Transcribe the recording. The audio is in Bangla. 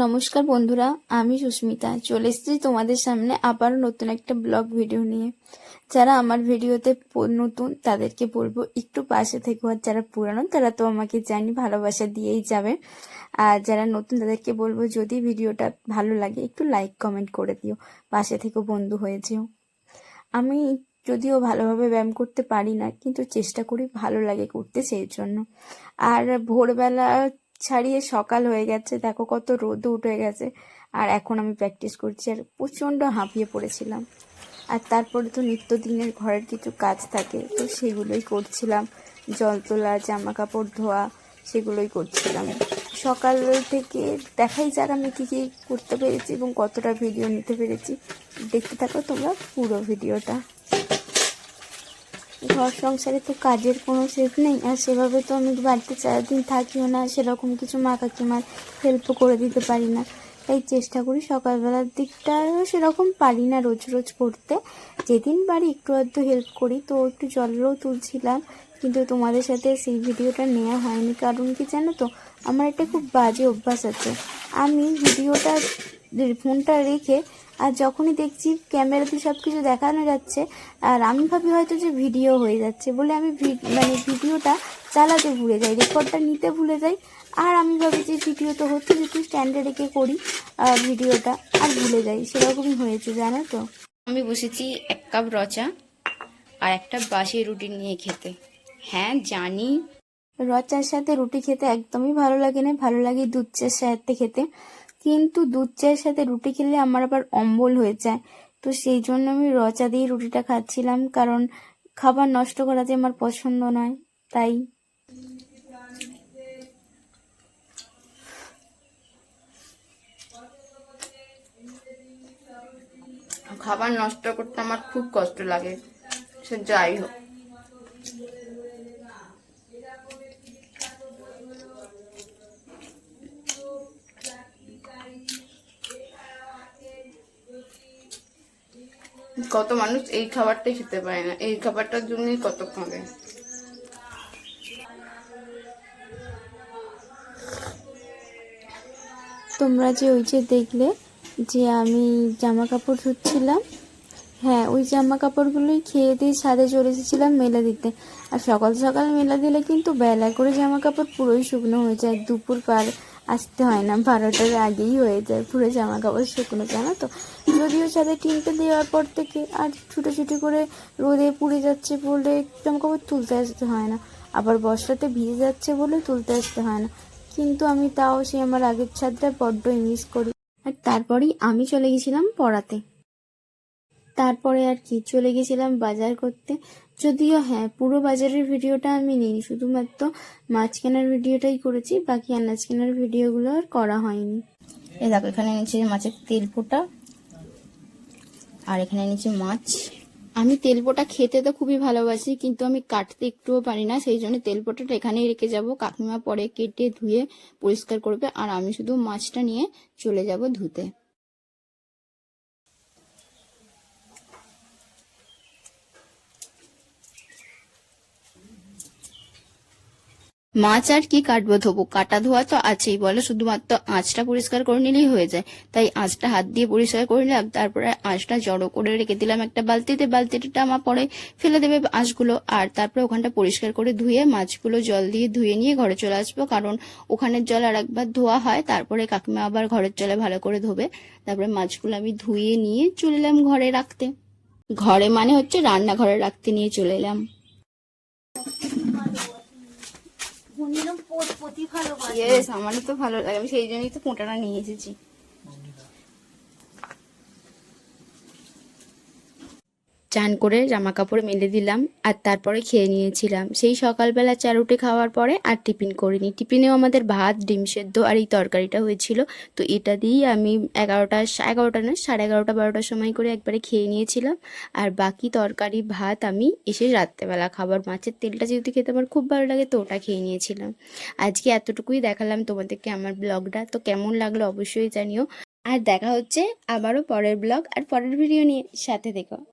নমস্কার বন্ধুরা, আমি সুস্মিতা। চলে এসেছি তোমাদের সামনে আবার নতুন একটা ব্লগ ভিডিও নিয়ে। যারা আমার ভিডিওতে নতুন, তাদেরকে বলব একটু পাশে থেকে, আর যারা পুরানো, তারা তো আমাকে জানি ভালোবাসা দিয়েই যাবে। আর যারা নতুন, তাদেরকে বলব যদি ভিডিওটা ভালো লাগে, একটু লাইক, কমেন্ট করে দিও। পাশে থেকো বন্ধু হয়ে যেও। আমি যদিও ভালোভাবে ব্যায়াম করতে পারি না, কিন্তু চেষ্টা করি ভালো লাগে করতে সেই জন্য। আর ভোরবেলা ছাড়িয়ে সকাল হয়ে গেছে। দেখো কত রোদ উঠে গেছে। আর এখন আমি প্র্যাকটিস করছি আর প্রচণ্ড হাঁপিয়ে পড়েছিলাম। আর তারপরে তো নিত্যদিনের ঘরের কিছু কাজ থাকে, তো সেগুলোই করছিলাম। জল তোলা জামা কাপড় ধোয়া, সেগুলোই করছিলাম। সকাল থেকে দেখাই যাক আমি কী কী করতে পেরেছি এবং কতটা ভিডিও নিতে পেরেছি। দেখতে থাকো তোমরা পুরো ভিডিওটা ঘর সংসারে তো কাজের কোনো শেষ নেই, আর সেভাবে তো আমি বাড়িতে সারাদিন থাকিও না, সেরকম কিছু মা কাকিমার হেল্প করে দিতে পারি না। তাই চেষ্টা করি সকালবেলার দিকটা সেরকম পারি না রোজ রোজ করতে। যেদিন পারি একটু আধটু হেল্প করি। তো একটু জলেরও তুলছিলাম, কিন্তু তোমাদের সাথে সেই ভিডিওটা নেওয়া হয়নি। কারণ কি জানো তো? আমার একটা খুব বাজে অভ্যাস আছে। আমি ভিডিওটা ফোনটা রেখে আর যখনই দেখছি ক্যামেরাতে সব কিছু দেখানো যাচ্ছে, আর আমি ভাবি হয়তো যে ভিডিও হয়ে যাচ্ছে বলে আমি মানে ভিডিওটা চালাতে ভুলে যাই, রেকর্ডটা নিতে ভুলে যাই। আর আমি ভাবি যে ভিডিও তো হচ্ছে যেহেতু স্ট্যান্ডে রেখে করি ভিডিওটা আর ভুলে যাই সেরকমই হয়েছে জানো তো? আমি বসেছি এক কাপ রচা আর একটা বাসি রুটি নিয়ে খেতে। হ্যাঁ জানি। রচার সাথে রুটি খেতে একদমই ভালো লাগে না ভালো লাগে দুধ চায়ের সাথে খেতে। কিন্তু দুধ চায়ের সাথে রুটি খেলে আমার আবার অম্বল হয়ে যায়। তো সেই জন্য আমি রচা দিয়ে রুটিটা খাচ্ছিলাম কারণ খাবার নষ্ট করা যে আমার পছন্দ নয় তাই। খাবার নষ্ট করতে আমার খুব কষ্ট লাগে। সে যাই হোক। কত মানুষ এই খাবারটাই খেতে পারে না। এই খাবারটার জন্যই কত খাবে। তোমরা যে ওই যে দেখলে যে আমি জামা কাপড় ধুচ্ছিলাম। হ্যাঁ ওই জামা কাপড়গুলোই খেয়ে দিয়ে ছাদে চলে এসেছিলাম মেলে দিতে আর সকাল সকাল মেলা দিলে কিন্তু বেলা করে জামা কাপড় পুরোই শুকনো হয়ে যায়। দুপুর পার আসতে হয় না, বারোটার আগেই হয়ে যায় পুরো জামা কাপড় শুকনো, জানো তো? যদিও ছাদে টিনকে দেওয়ার পর থেকে আর ছুটোছুটি করে রোদে পুড়ে যাচ্ছে বলে জামা কাপড় তুলতে আসতে হয় না। আবার বর্ষাতে ভিজে যাচ্ছে বলে তুলতে আসতে হয় না। কিন্তু আমি তাও সে আমার আগের ছাদটা বড্ডই মিস করি। আর তারপরেই আমি চলে গেছিলাম পড়াতে। তারপরে আর কি, চলে গেছিলাম বাজার করতে। যদিও হ্যাঁ পুরো বাজারের ভিডিওটা আমি নিই শুধুমাত্র মাছ কেনার ভিডিওটাই করেছি, বাকি আনাজ কেনার ভিডিওগুলো আর করা হয়নি। এ দেখো, এখানে নিচে মাছের তেল ফোটা, আর এখানে নিচে মাছ। আমি তেলপোটা খেতে তো খুবই ভালোবাসি, কিন্তু আমি কাটতে একটুও পারি না, সেই জন্য তেলপোটাটা এখানেই রেখে যাব। কাকিমা পরে কেটে ধুয়ে পরিষ্কার করবে, আর আমি শুধু মাছটা নিয়ে চলে যাব ধুতে। মাছ আর কি কাটবো, ধোবো? কাটা ধোয়া তো আছেই, বলে? শুধুমাত্র আঁচটা পরিষ্কার করে নিলেই হয়ে যায়। তাই আঁচটা হাত দিয়ে পরিষ্কার করে নিলাম, তারপরে আঁচটা জড়ো করে রেখে দিলাম একটা বালতিতে। বালতিটা আমার পরে ফেলে দেবে আঁচগুলো, আর তারপরে ওখানটা পরিষ্কার করে ধুয়ে মাছগুলো জল দিয়ে ধুয়ে নিয়ে ঘরে চলে আসব, কারণ ওখানের জল আর একবার ধোয়া হয়, তারপরে কাকিমা আবার ঘরের জলে ভালো করে ধোবে। তারপরে মাছগুলো আমি ধুয়ে নিয়ে চলে এলাম ঘরে রাখতে। ঘরে মানে হচ্ছে রান্নাঘরে রাখতে নিয়ে চলে এলাম। ইয়েস আমারও তো ভালো লাগে। আমি সেই জন্যই তো পোঁটাটা নিয়ে এসেছি। চান করে জামা কাপড় মেলে দিলাম আর তারপরে খেয়ে নিয়েছিলাম। সেই সকালবেলা চা রুটি খাওয়ার পরে আর টিফিন করিনি। টিফিনেও আমাদের ভাত, ডিম সেদ্ধ আর এই তরকারিটা হয়েছিল। তো এটা দিয়েই আমি এগারোটা এগারোটা না, সাড়ে এগারোটা বারোটার সময় করে একবারে খেয়ে নিয়েছিলাম। আর বাকি তরকারি, ভাত আমি এসে রাত্রেবেলা খাবার, মাছের তেলটা যেহেতু খেতে আমার খুব ভালো লাগে, তো ওটা খেয়ে নিয়েছিলাম। আজকে এতটুকুই দেখালাম তোমাদেরকে আমার ব্লগটা। তো কেমন লাগল অবশ্যই জানিও। আর দেখা হচ্ছে আবারও পরের ব্লগ আর পরের ভিডিও নিয়ে। সাথে দেখো